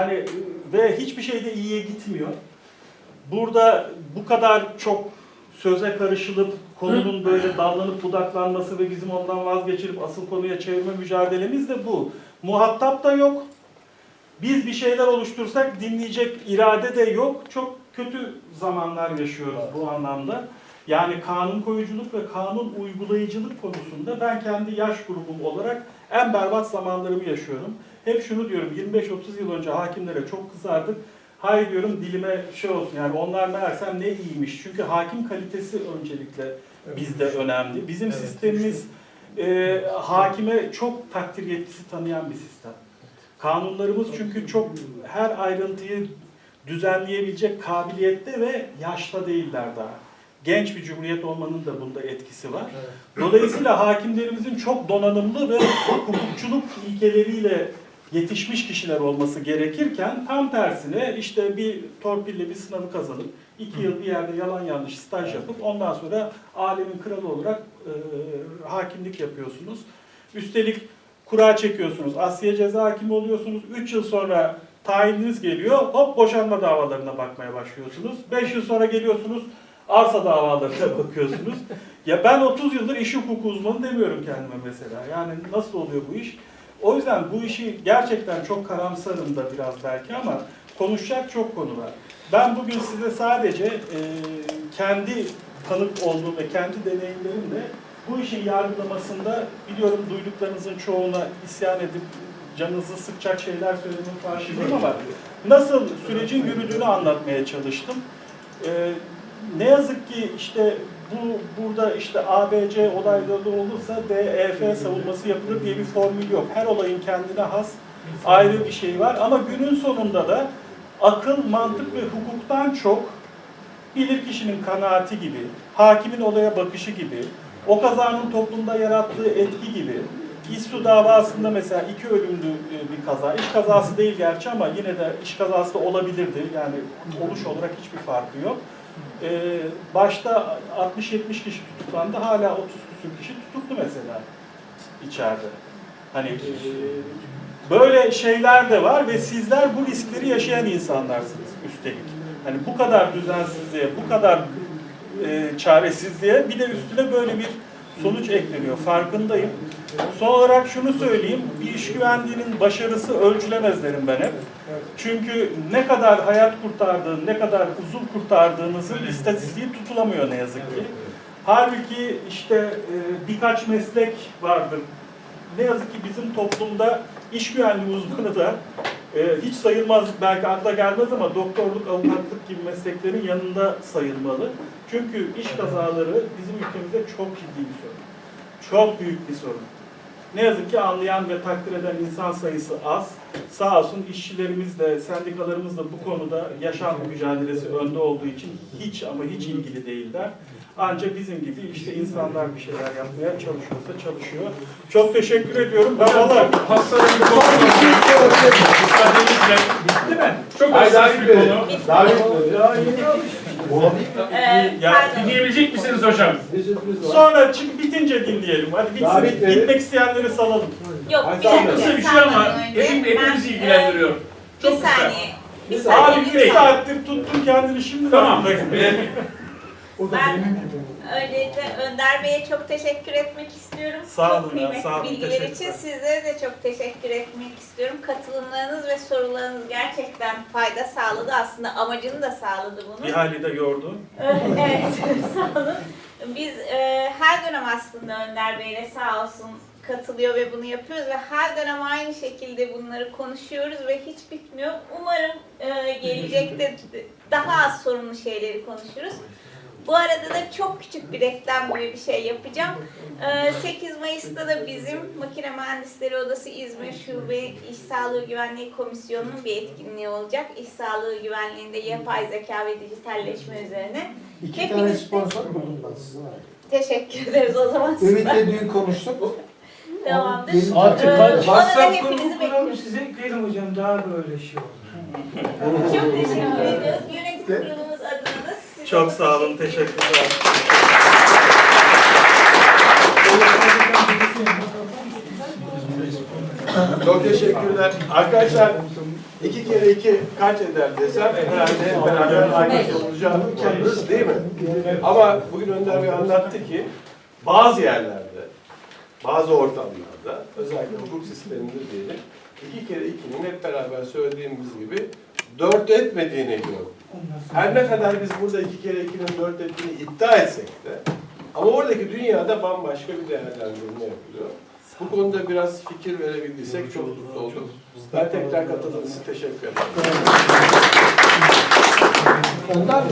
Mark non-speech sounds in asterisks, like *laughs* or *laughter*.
Yani ve hiçbir şey de iyiye gitmiyor. Burada bu kadar çok söze karışılıp konunun böyle dallanıp budaklanması ve bizim ondan vazgeçirip asıl konuya çevirme mücadelemiz de bu. Muhatap da yok. Biz bir şeyler oluştursak dinleyecek irade de yok. Çok kötü zamanlar yaşıyoruz bu anlamda. Yani kanun koyuculuk ve kanun uygulayıcılık konusunda ben kendi yaş grubum olarak en berbat zamanlarımı yaşıyorum. Hep şunu diyorum 25-30 yıl önce hakimlere çok kızardık. Hay diyorum dilime şey olsun yani onlar meğersem ne iyiymiş. Çünkü hakim kalitesi öncelikle bizde önemli. Bizim Evet. sistemimiz e, hakime çok takdir yetkisi tanıyan bir sistem. Kanunlarımız çünkü çok her ayrıntıyı düzenleyebilecek kabiliyette ve yaşta değiller daha. Genç bir cumhuriyet olmanın da bunda etkisi var. Dolayısıyla hakimlerimizin çok donanımlı ve hukukçuluk ilkeleriyle yetişmiş kişiler olması gerekirken tam tersine işte bir torpille bir sınavı kazanıp iki yıl bir yerde yalan yanlış staj yapıp ondan sonra alemin kralı olarak e, hakimlik yapıyorsunuz. Üstelik kura çekiyorsunuz, Asya ceza hakimi oluyorsunuz. 3 yıl sonra tayininiz geliyor, hop boşanma davalarına bakmaya başlıyorsunuz. 5 yıl sonra geliyorsunuz, arsa davalarına *laughs* bakıyorsunuz. Ya ben 30 yıldır iş hukuku uzmanı demiyorum kendime mesela. Yani nasıl oluyor bu iş? O yüzden bu işi gerçekten çok karamsarım da biraz belki ama konuşacak çok konu var. Ben bugün size sadece e, kendi tanık olduğum ve kendi deneyimlerimle bu işin yargılamasında biliyorum duyduklarınızın çoğuna isyan edip canınızı sıkacak şeyler söylemenin karşıyım ama nasıl sürecin yürüdüğünü anlatmaya çalıştım. Ee, ne yazık ki işte bu burada işte ABC olayları olursa DEF savunması yapılır diye bir formül yok. Her olayın kendine has ayrı bir şey var ama günün sonunda da akıl, mantık ve hukuktan çok bilir kişinin kanaati gibi, hakimin olaya bakışı gibi, o kazanın toplumda yarattığı etki gibi, İSSU davasında mesela iki ölümlü e, bir kaza, iş kazası değil gerçi ama yine de iş kazası da olabilirdi. Yani oluş olarak hiçbir farkı yok. Ee, başta 60-70 kişi tutuklandı, hala 30 küsur kişi tutuklu mesela içeride. Hani e, böyle şeyler de var ve sizler bu riskleri yaşayan insanlarsınız üstelik. Hani bu kadar düzensizliğe, bu kadar e, çaresizliğe bir de üstüne böyle bir sonuç ekleniyor. Farkındayım. Son olarak şunu söyleyeyim. Bir iş güvenliğinin başarısı ölçülemez derim ben hep. Çünkü ne kadar hayat kurtardığın, ne kadar uzun kurtardığınızın istatistiği tutulamıyor ne yazık ki. Halbuki işte e, birkaç meslek vardır. Ne yazık ki bizim toplumda iş güvenliği uzmanı da e, hiç sayılmaz, belki akla gelmez ama doktorluk, avukatlık gibi mesleklerin yanında sayılmalı. Çünkü iş kazaları bizim ülkemizde çok ciddi bir sorun. Çok büyük bir sorun. Ne yazık ki anlayan ve takdir eden insan sayısı az. Sağ olsun işçilerimiz de, sendikalarımız da bu konuda yaşam mücadelesi önde olduğu için hiç ama hiç ilgili değiller. Ancak bizim gibi işte insanlar bir şeyler yapmaya çalışıyorsa çalışıyor. Çok teşekkür ediyorum. Ben valla Çok hassas bir konu. Daha bitmedi. Ee, Ya, pardon. Dinleyebilecek misiniz hocam? Sonra çık bitince dinleyelim. Hadi Daha bitsin. bitmedi. Gitmek isteyenleri salalım. Yok bir dakika. Kısa bir şey ama hepim, hepimizi ilgilendiriyor. e, Çok bir kısa. saniye. Bir saniye. Abi bir saattir tuttun kendini şimdi. Tamam. *laughs* Ee, Ben öncelikle Önder Bey'e çok teşekkür etmek istiyorum. Sağ olun çok ya, kıymetli sağ olun, bilgiler teşekkürler. için sizlere de çok teşekkür etmek istiyorum. Katılımlarınız ve sorularınız gerçekten fayda sağladı. Aslında amacını da sağladı bunun. Bir hali de yordu. evet, *laughs* sağ olun. Biz e, her dönem aslında Önder Bey'le sağ olsun katılıyor ve bunu yapıyoruz ve her dönem aynı şekilde bunları konuşuyoruz ve hiç bitmiyor. Umarım e, gelecekte daha az sorunlu şeyleri konuşuruz. Bu arada da çok küçük bir reklam gibi bir şey yapacağım. Ee, 8 Mayıs'ta da bizim Makine Mühendisleri Odası İzmir Şube İş Sağlığı Güvenliği Komisyonu'nun bir etkinliği olacak. İş sağlığı güvenliğinde yapay zeka ve dijitalleşme üzerine. İki Hepiniz tane sponsor buldum ben size. Teşekkür ederiz o zaman. Ümit'le dün konuştuk. Tamamdır. Artık Ee, kaç- ona da WhatsApp hepinizi grubu kuralım bekliyoruz. size ekleyelim hocam daha böyle şey olur. Çok teşekkür ediyoruz. Yönetim kurulumuz Çok sağ olun. teşekkür Teşekkürler. Çok teşekkürler. Arkadaşlar İki kere iki kaç eder desem herhalde beraber aynı olacağını kendiniz değil mi? Ama bugün Önder Bey anlattı ki bazı yerlerde, bazı ortamlarda, özellikle hukuk sisteminde diyelim, iki kere ikinin hep beraber söylediğimiz gibi dört etmediğini gördük. Her ne kadar biz burada iki kere ikinin dört ettiğini iddia etsek de ama oradaki dünyada bambaşka bir değerlendirme yapılıyor. Bu konuda biraz fikir verebildiysek çok mutlu olduk. Ben tekrar katıldığınız için teşekkür ederim. Önder